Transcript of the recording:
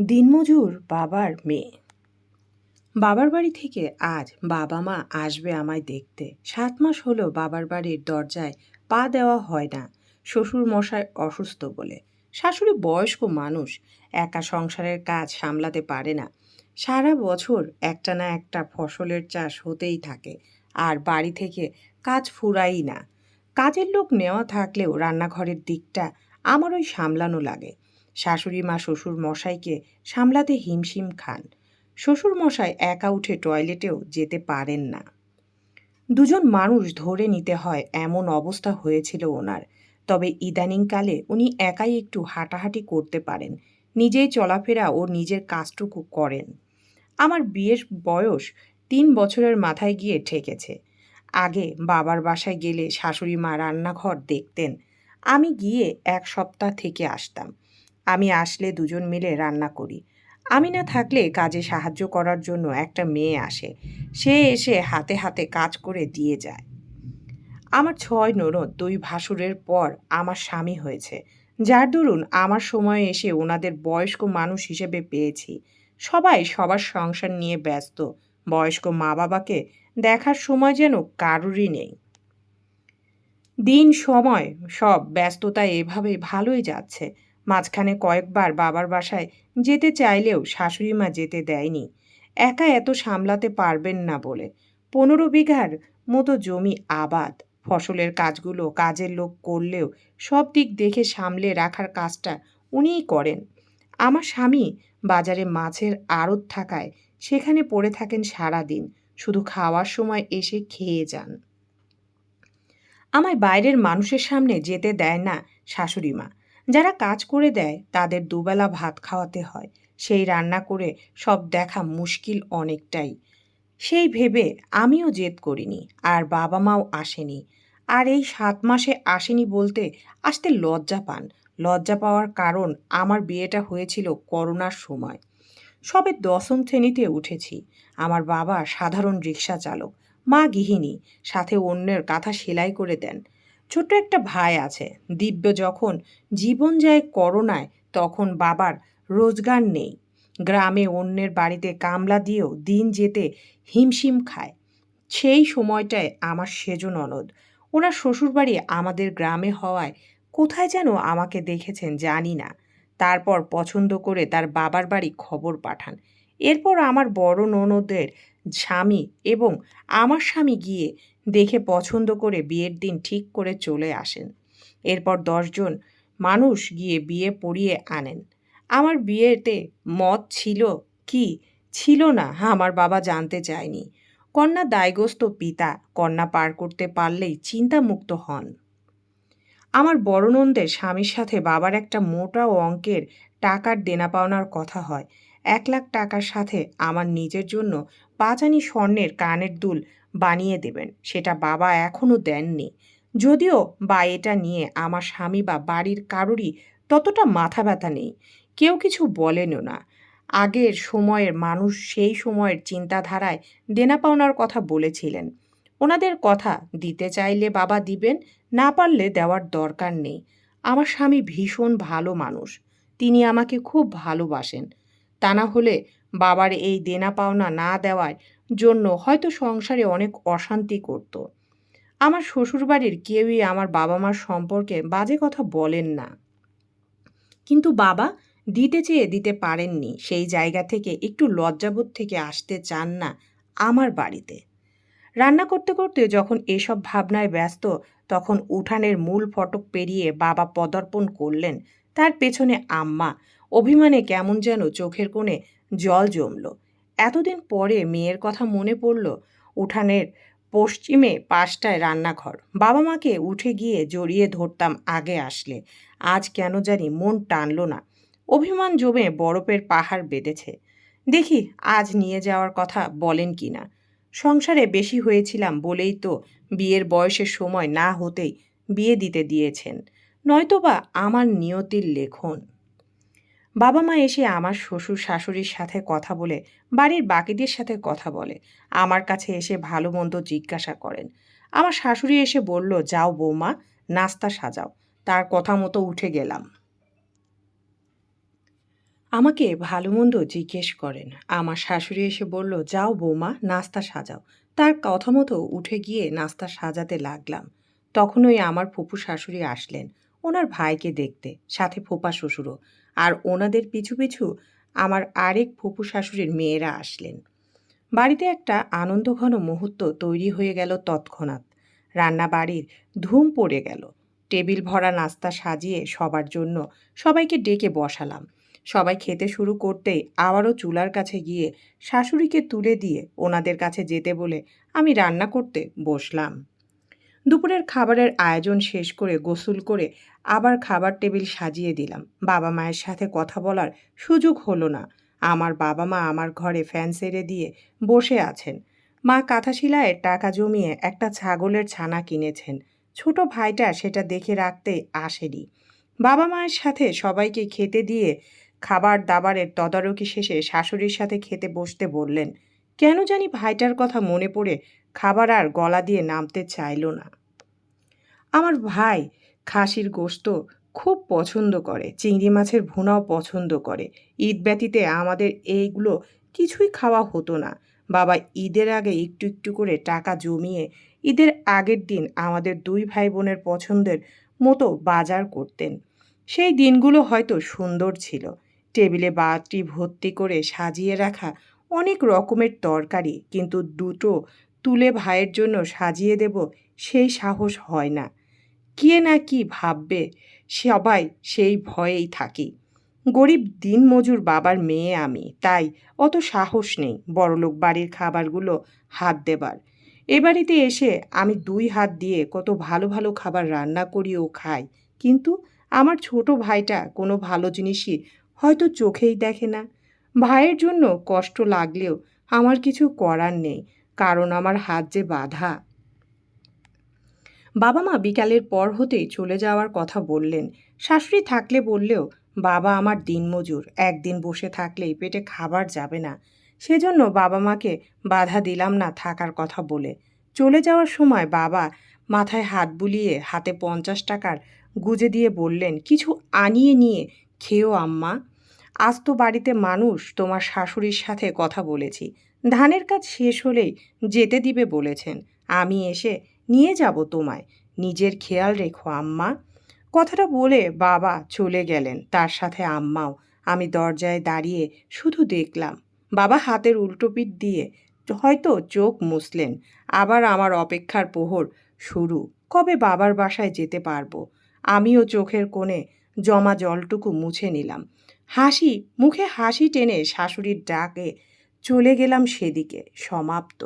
দিনমজুর বাবার মেয়ে। বাবার বাড়ি থেকে আজ বাবা মা আসবে আমায় দেখতে। সাত মাস হলো বাবার বাড়ির দরজায় পা দেওয়া হয় না। শ্বশুর মশাই অসুস্থ বলে। শাশুড়ি বয়স্ক মানুষ, একা সংসারের কাজ সামলাতে পারে না। সারা বছর একটা না একটা ফসলের চাষ হতেই থাকে। আর বাড়ি থেকে কাজ ফুরাই না। কাজের লোক নেওয়া থাকলেও রান্নাঘরের দিকটা আমারই সামলানো লাগে। শাশুড়ি মা, শ্বশুর মশাইকে সামলাতে হিমশিম খান। শ্বশুর মশাই একা উঠে টয়লেটেও যেতে পারেন না। দুজন মানুষ ধরে নিতে হয় এমন অবস্থা হয়েছিল ওনার। তবে ইদানিংকালে উনি একাই একটু হাঁটাহাঁটি করতে পারেন। নিজেই চলাফেরা ও নিজের কাজটুকু করেন। আমার বিয়ের বয়স তিন বছরের মাথায় গিয়ে ঠেকেছে। আগে বাবার বাসায় গেলে শাশুড়ি মা রান্নাঘর দেখতেন। আমি গিয়ে এক সপ্তাহ থেকে আসতাম। আমি আসলে দুজন মিলে রান্না করি। আমি না থাকলে কাজে সাহায্য করার জন্য একটা মেয়ে আসে। সে এসে হাতে হাতে কাজ করে দিয়ে যায়। আমার ছয় ননদ, দুই ভাসুরের পর আমার স্বামী হয়েছে। যার দরুন আমার সময়ে এসে ওনাদের বয়স্ক মানুষ হিসেবে পেয়েছি। সবাই সবার সংসার নিয়ে ব্যস্ত। বয়স্ক মা বাবাকে দেখার সময় যেন কারুরই নেই। দিন, সময় সব ব্যস্ততা এভাবে ভালোই যাচ্ছে। মাঝখানে কয়েকবার বাবার বাসায় যেতে চাইলেও শাশুড়ি মা যেতে দেয়নি। একা এত সামলাতে পারবেন না বলে। পনেরো বিঘার মতো জমি আবাদ। ফসলের কাজগুলো কাজের লোক করলেও সব দিক দেখে সামলে রাখার কাজটা উনিই করেন। আমার স্বামী বাজারে মাছের আড়ত থাকায় সেখানে পড়ে থাকেন সারা দিন শুধু খাওয়ার সময় এসে খেয়ে যান। আমায় বাইরের মানুষের সামনে যেতে দেয় না শাশুড়ি মা। যারা কাজ করে দেয়, তাদের দুবেলা ভাত খাওয়াতে হয়। সেই রান্না করে সব দেখা মুশকিল অনেকটাই। সেই ভেবে আমিও জেদ করিনি, আর বাবা মাও আসেনি। আর এই সাত মাসে আসেনি বলতে আসতে লজ্জা পান। লজ্জা পাওয়ার কারণ আমার বিয়েটা হয়েছিল করোনার সময়। সবে দশম শ্রেণীতে উঠেছি। আমার বাবা সাধারণ রিক্সা চালক, মা গৃহিণী, সাথে অন্যের কাঁথা সেলাই করে দেন। ছোট্ট একটা ভাই আছে। দিব্য যখন জীবন যায় করোনায়, তখন বাবার রোজগার নেই। গ্রামে অন্যের বাড়িতে কামলা দিয়েও দিন যেতে হিমশিম খায়। সেই সময়টায় আমার সেজ ননদ। ওনার শ্বশুরবাড়ি আমাদের গ্রামে হওয়ায় কোথায় যেন আমাকে দেখেছেন জানি না। তারপর পছন্দ করে তার বাবার বাড়ি খবর পাঠান। এরপর আমার বড় ননদের স্বামী এবং আমার স্বামী গিয়ে দেখে পছন্দ করে বিয়ের দিন ঠিক করে চলে আসেন। এরপর দশজন মানুষ গিয়ে বিয়ে পড়িয়ে আনেন। আমার বিয়েতে মত ছিল কি? ছিল না আমার বাবা জানতে চায়নি। কন্যা দায়গ্রস্ত পিতা কন্যা পার করতে পারলেই চিন্তামুক্ত হন। আমার বড় নন্দের স্বামীর সাথে বাবার একটা মোটা অঙ্কের টাকার দেনা পাওনার কথা হয়। এক লাখ টাকার সাথে আমার নিজের জন্য পাঁচানি স্বর্ণের কানের দুল বানিয়ে দেবেন। সেটা বাবা এখনও দেননি। যদিও বা এটা নিয়ে আমার স্বামী বা বাড়ির কারোরই ততটা মাথা ব্যথা নেই। কেউ কিছু বলেনও না। আগের সময়ের মানুষ সেই সময়ের চিন্তাধারায় দেনা পাওনার কথা বলেছিলেন। ওনাদের কথা দিতে চাইলে বাবা দিবেন, না পারলে দেওয়ার দরকার নেই। আমার স্বামী ভীষণ ভালো মানুষ। তিনি আমাকে খুব ভালোবাসেন। তা না হলে বাবার এই দেনা পাওনা না দেওয়ার জন্য হয়তো সংসারে অনেক অশান্তি করত। আমার শ্বশুরবাড়ির কেউই আমার বাবা মার সম্পর্কে বাজে কথা বলেন না। কিন্তু বাবা দিতে চেয়ে দিতে পারেননি, সেই জায়গা থেকে একটু লজ্জাবোধ থেকে আসতে চান না আমার বাড়িতে। রান্না করতে করতে যখন এসব ভাবনায় ব্যস্ত, তখন উঠানের মূল ফটক পেরিয়ে বাবা পদার্পণ করলেন তার পেছনে আম্মা। অভিমানে কেমন যেন চোখের কোণে জল জমল। এতদিন পরে মেয়ের কথা মনে পড়ল উঠানের পশ্চিমে পাশটায় রান্নাঘর। বাবা মাকে উঠে গিয়ে জড়িয়ে ধরতাম আগে আসলে। আজ কেন জানি মন টানল না। অভিমান জমে বরফের পাহাড় বেঁধেছে। দেখি আজ নিয়ে যাওয়ার কথা বলেন কি না। সংসারে বেশি হয়েছিলাম বলেই তো বিয়ের বয়সের সময় না হতেই বিয়ে দিতে দিয়েছেন। নয়তোবা আমার নিয়তির লেখন। বাবা মা এসে আমার শ্বশুর শাশুড়ির সাথে কথা বলে, বাড়ির বাকিদের সাথে কথা বলে, আমার কাছে এসে ভালো মন্দ জিজ্ঞাসা করেন। আমার শাশুড়ি এসে বলল, যাও বৌমা, নাস্তা সাজাও, তার কথা মতো উঠে গেলাম। আমাকে ভালো মন্দ জিজ্ঞেস করেন। আমার শাশুড়ি এসে বলল, যাও বৌমা, নাস্তা সাজাও। তার কথা মতো উঠে গিয়ে নাস্তা সাজাতে লাগলাম। তখনই আমার ফুপু শাশুড়ি আসলেন। ওনার ভাইকে দেখতে, সাথে ফোপা শ্বশুরও। আর ওনাদের পিছু পিছু আমার আরেক ফুপু শাশুড়ির মেয়েরা আসলেন। বাড়িতে একটা আনন্দঘন মুহূর্ত তৈরি হয়ে গেল তৎক্ষণাৎ। রান্নাবাড়ির ধুম পড়ে গেল। টেবিল ভরা নাস্তা সাজিয়ে সবার জন্য সবাইকে ডেকে বসালাম। সবাই খেতে শুরু করতেই আবারও চুলার কাছে গিয়ে শাশুড়িকে তুলে দিয়ে ওনাদের কাছে যেতে বলে আমি রান্না করতে বসলাম। দুপুরের খাবারের আয়োজন শেষ করে গোসল করে আবার খাবার টেবিল সাজিয়ে দিলাম। বাবা মায়ের সাথে কথা বলার সুযোগ হলো না। আমার বাবা মা আমার ঘরে ফ্যান সেরে দিয়ে বসে আছেন। মা কাঁথা শিলায়ের টাকা জমিয়ে একটা ছাগলের ছানা কিনেছেন। ছোট ভাইটা সেটা দেখে রাখতে আসেনি। বাবা মায়ের সাথে সবাইকে খেতে দিয়ে খাবার দাবারের তদারকি শেষে শাশুড়ির সাথে খেতে বসতে বললেন, কেন জানি ভাইটার কথা মনে পড়ে খাবার আর গলা দিয়ে নামতে চাইল না। আমার ভাই খাসির গোস্ত খুব পছন্দ করে, চিংড়ি মাছের ভুনাও পছন্দ করে। ঈদ ব্যতীতে আমাদের এইগুলো কিছুই খাওয়া হতো না। বাবা ঈদের আগে একটু একটু করে টাকা জমিয়ে ঈদের আগের দিন আমাদের দুই ভাই বোনের পছন্দের মতো বাজার করতেন। সেই দিনগুলো হয়তো সুন্দর ছিল। টেবিলে বাটি ভর্তি করে সাজিয়ে রাখা অনেক রকমের তরকারি, কিন্তু দুটো তুলে ভাইয়ের জন্য সাজিয়ে দেব, সেই সাহস হয় না। কে না কি ভাববে, সবাই সেই ভয়েই থাকি। গরিব দিনমজুর বাবার মেয়ে আমি, তাই অত সাহস নেই বড়লোক বাড়ির খাবারগুলো হাত দেবার। এ বাড়িতে এসে আমি দুই হাত দিয়ে কত ভালো ভালো খাবার রান্না করি ও খাই, কিন্তু আমার ছোট ভাইটা কোনো ভালো জিনিসই হয়তো চোখেই দেখে না। ভাইয়ের জন্য কষ্ট লাগলেও আমার কিছু করার নেই কারণ আমার হাত যে বাধা। বাবা মা বিকালের পর হতেই চলে যাওয়ার কথা বললেন। শাশুড়ি থাকলে বললেও, বাবা আমার দিনমজুর, একদিন বসে থাকলেই পেটে খাবার যাবে না। সেজন্য বাবা মাকে বাধা দিলাম না থাকার কথা বলে। চলে যাওয়ার সময় বাবা মাথায় হাত বুলিয়ে হাতে পঞ্চাশ টাকার গুজে দিয়ে বললেন, কিছু আনিয়ে নিয়ে খেয়েও আম্মা। আজ তো বাড়িতে মানুষ, তোমার শাশুড়ির সাথে কথা বলেছি। ধানের কাজ শেষ হলেই যেতে দিবে বলেছেন। আমি এসে নিয়ে যাব তোমায়। নিজের খেয়াল রেখো আম্মা। কথাটা বলে বাবা চলে গেলেন। তার সাথে আম্মাও। আমি দরজায় দাঁড়িয়ে শুধু দেখলাম। বাবা হাতের উল্টো পিঠ দিয়ে হয়তো চোখ মুছলেন। আবার আমার অপেক্ষার প্রহর শুরু। কবে বাবার বাসায় যেতে পারব? আমিও চোখের কোণে জমা জলটুকু মুছে নিলাম। হাসি, মুখে হাসি টেনে শাশুড়ির ডাকে চলে গেলাম সেদিকে সমাপ্ত।